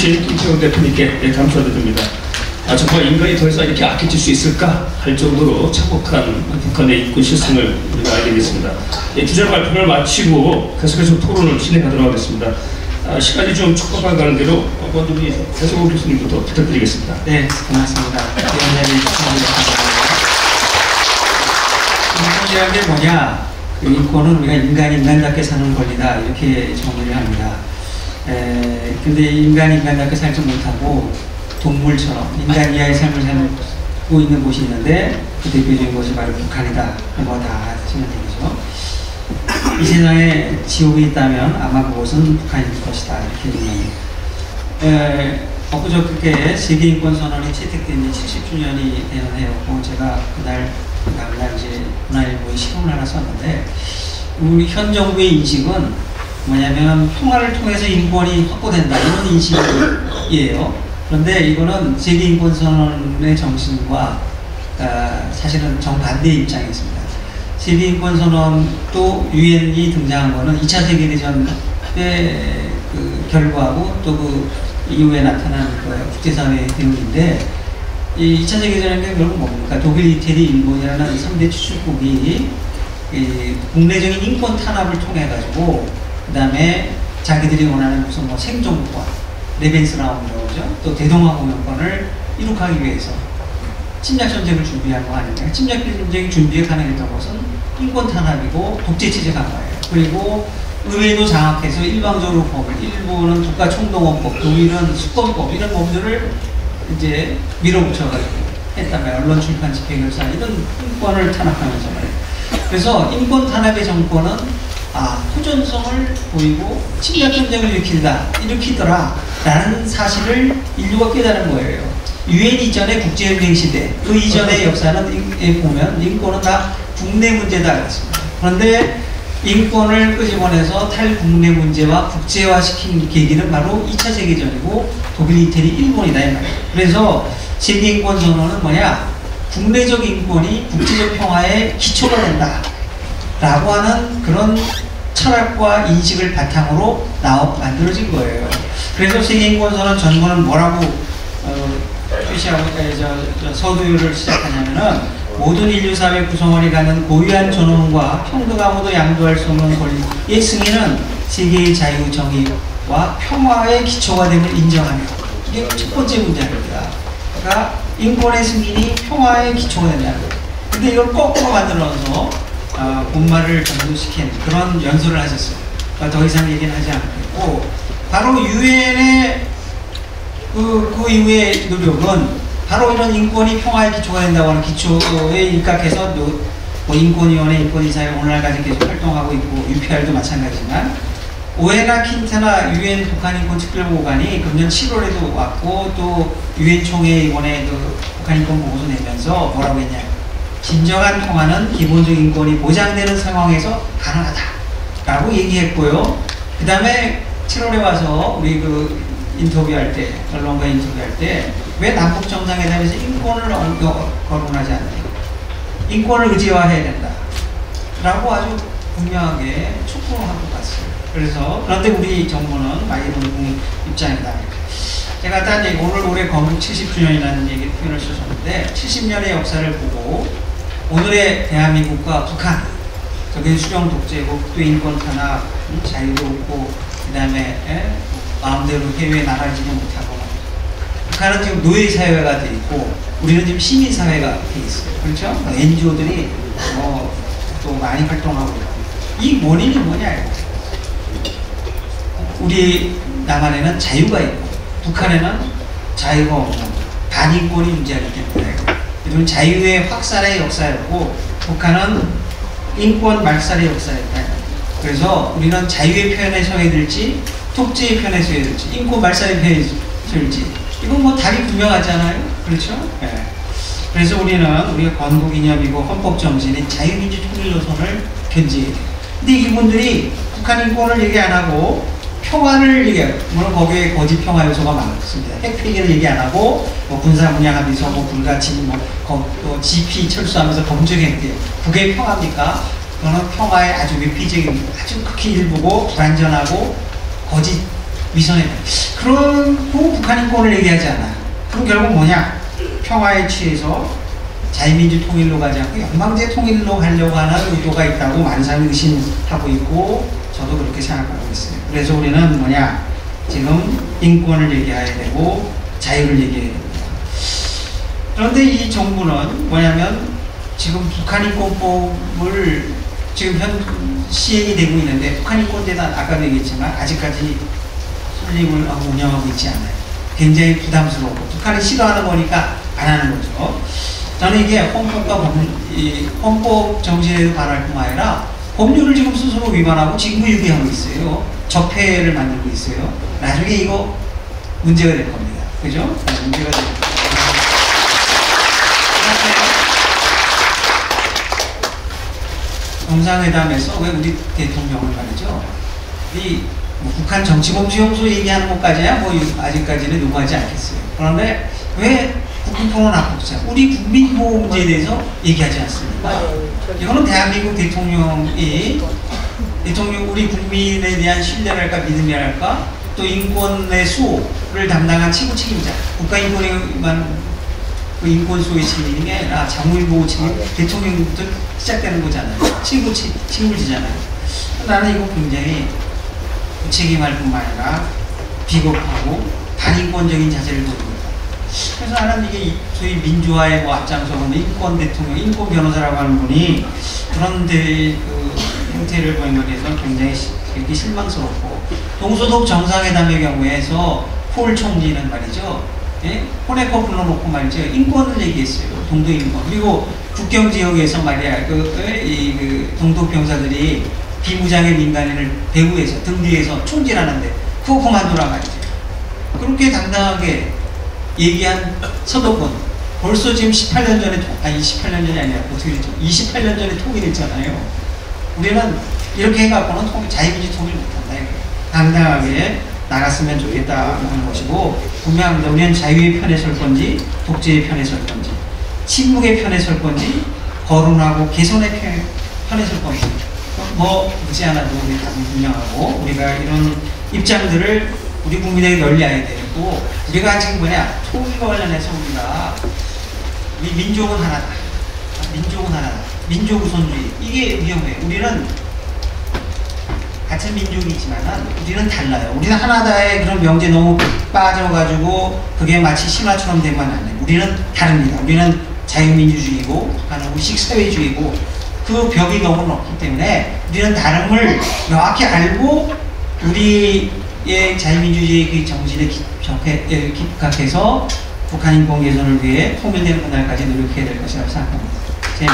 주신 김태훈 대표님께 예, 감사드립니다. 아, 정말 인간이 더 이상 이렇게 악해질 수 있을까 할 정도로 참혹한 북한의 인권 실승을 우리가 알게 됐습니다. 예, 주제 발표를 마치고 계속해서 토론을 진행하도록 하겠습니다. 아, 시간이 좀 촉박한 가는 대로 어, 먼저 우리 배석호 교수님부터 부탁드리겠습니다. 네, 고맙습니다. 이런 자리에 참여해주셔서 인권이라는 게 뭐냐? 그 인권은 우리가 인간이 인간답게 사는 권리다 이렇게 정의를 합니다. 에, 근데 인간이 인간답게 살지 못하고 동물처럼 인간 이하의 삶을 살고 있는 곳이 있는데 그 대표적인 곳이 바로 북한이다. 뭐다 하시는 얘기죠. 이 세상에 지옥이 있다면 아마 그곳은 북한일 것이다. 이렇게 얘기합니다. 엊그저께 세계인권선언이 채택된 지 70주년이 되는 해였고 제가 그날 그 다음날 이제 문화일보에 시험을 하나 썼는데 우리 현 정부의 인식은 뭐냐면 평화를 통해서 인권이 확보된다 이런 인식이에요. 그런데 이거는 세계인권선언의 정신과 어, 사실은 정반대의 입장이 있습니다. 세계인권 선언 또 유엔이 등장한 거는 2차 세계대전 때 그 결과하고 또 그 이후에 나타난 그 국제사회의 대응인데 이 2차 세계대전이 결국 뭡니까? 독일, 이태리, 일본이라는 3대 추출국이 국내적인 인권 탄압을 통해 가지고 그 다음에 자기들이 원하는 무슨 뭐 생존권, 레벤스라움이라고 그러죠. 또 대동항공연권을 이룩하기 위해서 침략 전쟁을 준비한 거 아닙니까? 침략 전쟁 준비에 가능했던 것은 인권 탄압이고 독재 체제 강화예요. 그리고 의회도 장악해서 일방적으로 법을, 일본은 국가 총동원법, 독일은 수권법 이런 법들을 이제 밀어붙여가지고 했다면 언론 출판 집회 결사 이런 인권을 탄압하면서 말이에요. 그래서 인권 탄압의 정권은 아 호전성을 보이고 침략 전쟁을 일으킨다 일으키더라 라는 사실을 인류가 깨달은 거예요. 유엔 이전의 국제연맹 시대 그 이전의 역사는 보면 인권은 다 국내 문제다 그랬습니다. 그런데 인권을 끄집어내서 탈국내 문제와 국제화시킨 계기는 바로 2차 세계전이고 독일, 이태리, 일본이다. 그래서 세계인권 선언은 뭐냐? 국내적 인권이 국제적 평화의 기초가 된다. 라고 하는 그런 철학과 인식을 바탕으로 나와 만들어진 거예요. 그래서 세계인권 선언 전문은 뭐라고 어, 표시하고 서두를 시작하냐면은 모든 인류 사회 구성원이 갖는 고유한 존엄과 평등하고도 양도할 수 없는 권리의 승인은 세계의 자유, 정의와 평화의 기초가 됨을 인정하며 이게 첫 번째 문제입니다. 그러니까 인권의 승인이 평화의 기초가 된다는. 근데 이걸 거꾸로 만들어서 어, 본말을 전도시킨 그런 연설을 하셨어요. 그러니까 더 이상 얘기는 하지 않고 바로 유엔의 그, 그 이후의 노력은 바로 이런 인권이 평화의 기초가 된다고 하는 기초에 입각해서 또, 뭐 인권위원회, 인권이사회 오늘날까지 계속 활동하고 있고 UPR도 마찬가지지만 오에나 킨타나 유엔 북한인권 특별보고관이 금년 7월에도 왔고 또 유엔 총회 이번에 그 북한인권 보고서 내면서 뭐라고 했냐. 진정한 통화는 기본적인 인권이 보장되는 상황에서 가능하다 라고 얘기했고요. 그 다음에 7월에 와서 우리 그 인터뷰할 때 언론과 인터뷰할 때 왜 남북 정상회담에서 인권을 거론하지 않느냐? 인권을 의제화해야 된다. 라고 아주 분명하게 촉구를 하고 갔어요. 그래서 그런데 우리 정부는 마이동궁 입장이다. 제가 딴 얘기, 오늘 올해 건국 70주년이라는 얘기 표현을 쓰셨는데 70년의 역사를 보고 오늘의 대한민국과 북한 저게 수령 독재고 또 인권 탄압 자유도 없고 그 다음에 마음대로 해외에 나가지도 못하고 북한은 지금 노예 사회가 돼 있고 우리는 지금 시민 사회가 돼 있어요. 그렇죠? NGO들이 뭐또 많이 활동하고 있고 이 원인이 뭐냐 우리 남한에는 자유가 있고 북한에는 자유가 없는 반인권이 존재하기 때문에 이런 자유의 확산의 역사였고 북한은 인권 말살의 역사였다. 그래서 우리는 자유의 표현에 될지 독재의 편에 서야 될지 인권 말살의 편에 서야지 이건 뭐 답이 분명하잖아요. 그렇죠? 네. 그래서 우리는 우리가 건국이념이고 헌법정신인 자유민주 통일 노선을 견지해야 돼요. 근데 이분들이 북한 인권을 얘기 안 하고 평화를 얘기해요. 물론 거기에 거짓 평화 요소가 많습니다. 핵폐기는 얘기 안 하고 뭐 군사 분야 합의서, 뭐 불가침, 뭐 거- 또 GP 철수하면서 검증했대요. 그게 평화입니까? 그거는 평화의 아주 외피적인 아주 극히 일부고 불안전하고 거짓 위선에 그런 그 북한 인권을 얘기하지 않아요. 그럼 결국 뭐냐? 평화에 취해서 자유민주 통일로 가지 않고 연방제 통일로 가려고 하는 의도가 있다고 만상 의심하고 있고 저도 그렇게 생각하고 있어요. 그래서 우리는 뭐냐 지금 인권을 얘기해야 되고 자유를 얘기해야 됩니다. 그런데 이 정부는 뭐냐면 지금 북한 인권법을 지금 현 시행이 되고 있는데 북한 인권재단 아까도 얘기했지만 아직까지 설립을 하고 운영하고 있지 않아요. 굉장히 부담스럽고 북한이 싫어하는 거니까 안 하는 거죠. 저는 이게 헌법과 헌법 정신에도 반할 뿐만 아니라 법률을 지금 스스로 위반하고 직무유기하고 있어요. 적폐를 만들고 있어요. 나중에 이거 문제가 될 겁니다. 그죠? 네, 문제가 될 겁니다. 정상회담에서 왜 우리 대통령을 말이죠? 이 뭐 북한 정치범죄용소 얘기하는 것까지야 뭐 이- 아직까지는 요구하지 않겠어요. 그런데 왜 국민통합 합법자 우리 국민보호 문제에 대해서 얘기하지 않습니까? 이거는 대한민국 대통령이 대통령 우리 국민에 대한 신뢰랄까 믿음이랄까 또 인권의 수호를 담당한 최고 책임자 국가인권에만 그 책임이 게 아니라 자무일보호 책임 대통령부터 시작되는 거잖아요. 최고 책- 책임을 지잖아요. 나는 이거 굉장히 무책임할 뿐만 아니라 비겁하고 반인권적인 자세를 보이고 있다. 그래서 나는 이게 이- 소위 민주화의 뭐 앞장서는 인권 대통령, 인권 변호사라고 하는 분이 그런 데, 그 행태를 보인 것에 대해서 굉장히 시- 이렇게 실망스럽고 동서독 정상회담의 경우에서 폴 총리는 말이죠. 예? 호네커 불러놓고 말이죠. 인권을 얘기했어요. 동독 인권. 그리고 국경 지역에서 말이야. 그, 그, 이, 그 동독 병사들이 비무장의 민간인을 배후에서 등 뒤에서 총질하는데 그거 그만두라 말이죠. 그렇게 당당하게 얘기한 서독은 벌써 지금 18년 전에 통- 아니 18년 전이 아니라 어떻게 됐죠? 28년 전에 통일했잖아요. 우리는 이렇게 해갖고는 통, 자유민주 통일 못한다. 당당하게 나갔으면 좋겠다 하는 것이고 분명합니다. 우리는 자유의 편에 설 건지 독재의 편에 설 건지 침묵의 편에 설 건지 거론하고 개선의 편, 편에 설 건지 뭐 묻지 않아도 우리 답은 분명하고 우리가 이런 입장들을 우리 국민에게 널려야 되고 우리가 지금 뭐냐 통일과 관련해서 우리가 우리 민족은 하나다. 민족은 하나다. 민족 우선주의. 이게 위험해. 우리는 같은 민족이지만은 우리는 달라요 우리는 하나다의 그런 명제 너무 빠져가지고 그게 마치 신화처럼 되면 안 돼. 우리는 다릅니다 우리는 자유민주주의고 하는 우식 사회주의고 그 벽이 너무 높기 때문에 우리는 다름을 명확히 알고 우리의 자유민주주의 그 정신에 깊게, 예, 북한 인권 개선을 위해 통일되는 그날까지 노력해야 될 것이라고 생각합니다. 제